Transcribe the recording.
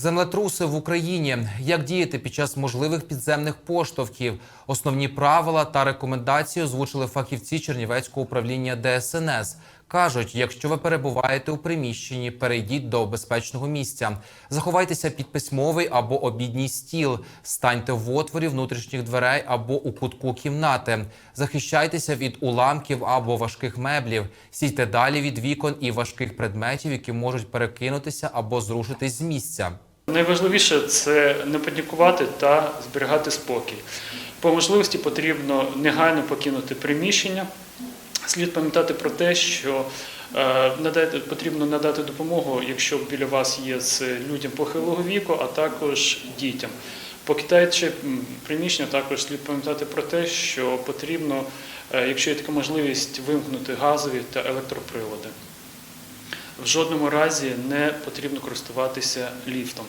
Землетруси в Україні. Як діяти під час можливих підземних поштовхів? Основні правила та рекомендації озвучили фахівці Чернівецького управління ДСНС. Кажуть, якщо ви перебуваєте у приміщенні, перейдіть до безпечного місця. Заховайтеся під письмовий або обідній стіл. Станьте в отворі внутрішніх дверей або у кутку кімнати. Захищайтеся від уламків або важких меблів. Сійте далі від вікон і важких предметів, які можуть перекинутися або зрушитись з місця. Найважливіше це не панікувати та зберігати спокій. По можливості потрібно негайно покинути приміщення. Слід пам'ятати про те, що е, потрібно надати допомогу, якщо біля вас є з людям похилого віку, а також дітям. Покидаючи приміщення, також слід пам'ятати про те, що потрібно, е, якщо є така можливість, вимкнути газові та електроприлади. В жодному разі не потрібно користуватися ліфтом.